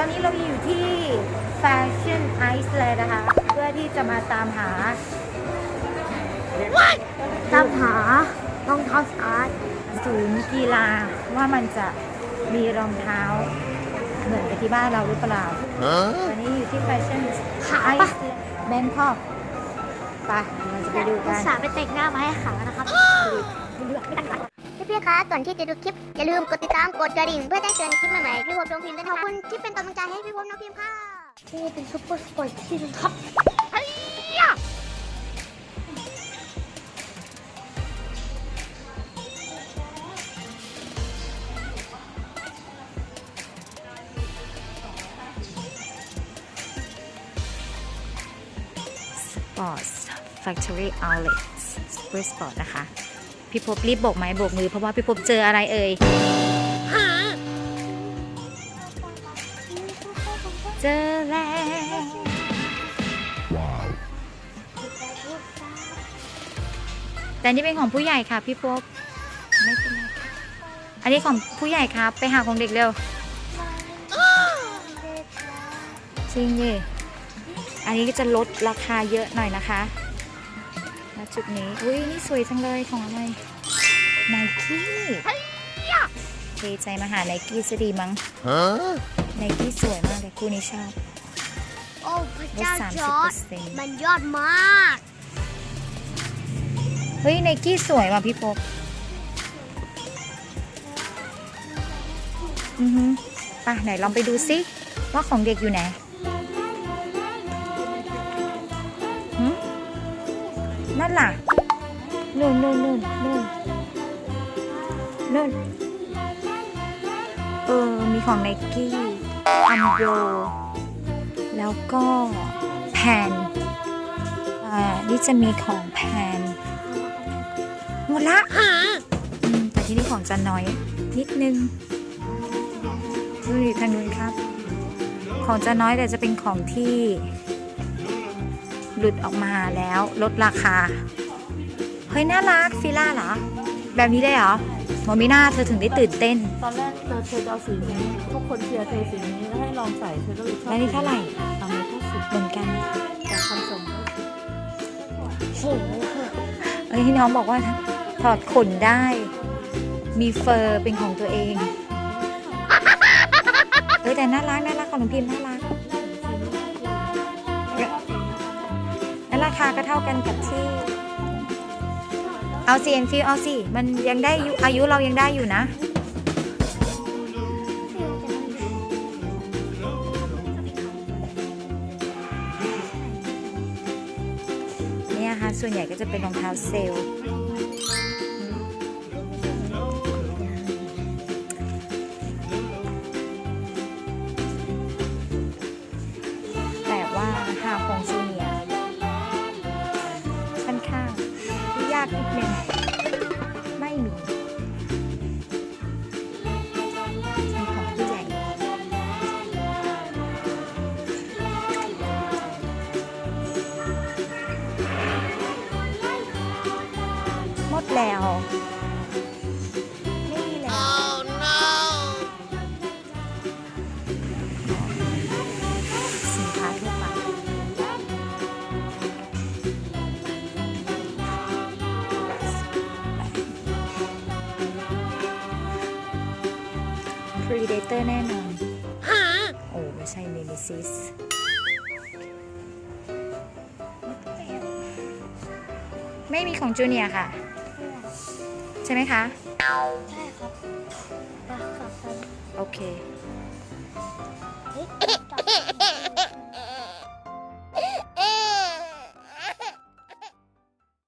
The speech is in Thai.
อนนี้เราอยู่ที่ Fashion Ice เลยนะคะ เพื่อที่จะมาตามหา ตามหารองเท้าสตาร์ทศูนย์กีฬาว่ามันจะมีรองเท้า เหมือนกับที่บ้านเราหรือเปล่าตอนนี้อยู่ที่ Fashion ขา Ice ปะแบงคอกไปเราจะไปดูอุกัตนส่าห์ไปแต่งหน้ามาให้ขานะครับ พี่ๆคะ ก่อนที่จะดูคลิป อย่าลืมกดติดตามกดกระดิ่งเพื่อแจ้งเตือนคลิปใหม่ๆพี่พบน้องพิมพ์ด้วยนะคะขอบคุณที่เป็นกำลังใจให้พี่พบน้องพิมพ์ค่ะนี่เป็นซุปเปอร์สปอร์ตที่หนึ่งครับ Sports Factory Outlets Super Sport นะคะ พี่พบรีบโบกไม้โบกมือเพราะว่าพี่พบเจออะไรเอ่ยเจอแล้วแต่นี่เป็นของผู้ใหญ่ค่ะพี่พบไม่เป็นไรค่ะอันนี้ของผู้ใหญ่ครับ ไปหาของเด็กเร็วจริงดิอันนี้ก็จะลดราคาเยอะหน่อยนะคะ จุดนี้อุ้ยนี่สวยจังเลยของอะไรไนกี้เทใจมาหาไนกี้จะดีมั้งไนกี้สวยมากเลยคู่นี้ชอบโอ้พระลดเจ้าสามจสิบอเปร์อดร์เซ็นต์มันยอดมาก เฮ้ยไนกี้สวยว่ะพี่พบอือฮึไป่ะไหนลองไปดูซิว่าของเด็กอยู่ไหน นั่นล่ะนู่นนู่นนู่นนู่นนู่นเออ มีของไนกี้อัมโบแล้วก็แพนอ่านี่จะมีของแพนหมดละอืแต่ที่นี่ของจะน้อยนิดนึงดูดิทางนู้นครับ ของจะน้อยแต่จะเป็นของที่ หลุดออกมาแล้วลดราคา เฮ้ย น่ารักฟิล่าเหรอ แบบนี้ได้เหรอโมมิน่าเธอถึงได้ตื่นเต้น ตอนแรกเธอเธอจะเอาสีนี้ทุกคนเชียร์เธอสีนี้แล้วให้ลองใส่เธอก็เลยชอบแล้วนี่เท่าไหร่ทำเลยแค่สิบเหมือนกันแต่คอนส่งก็สิบโอ้โหเอ้ยที่น้องบอกว่าถอดขนได้ มีเฟอร์เป็นของตัวเอง เอ้ยแต่น่ารักน่ารักของหลวงพิมพ์น่ารัก ราคาก็เท่ากันกับที่ เอาสิเอ็นฟิลเอาสิมันยังได้อยู่อายุเรายังได้อยู่นะเนี่ยค่ะส่วนใหญ่ก็จะเป็นรองเท้าเซลล์ แล้ว ไม่มีแล้วสินค้าทั่วไป Predator แน่นอน โอ้ไม่ใช่ Nemesis ไม่มีของจูเนียร์ค่ะใช่ไหมคะ ใช่ครับไปกลับกันโอเคเฮ้ยจับ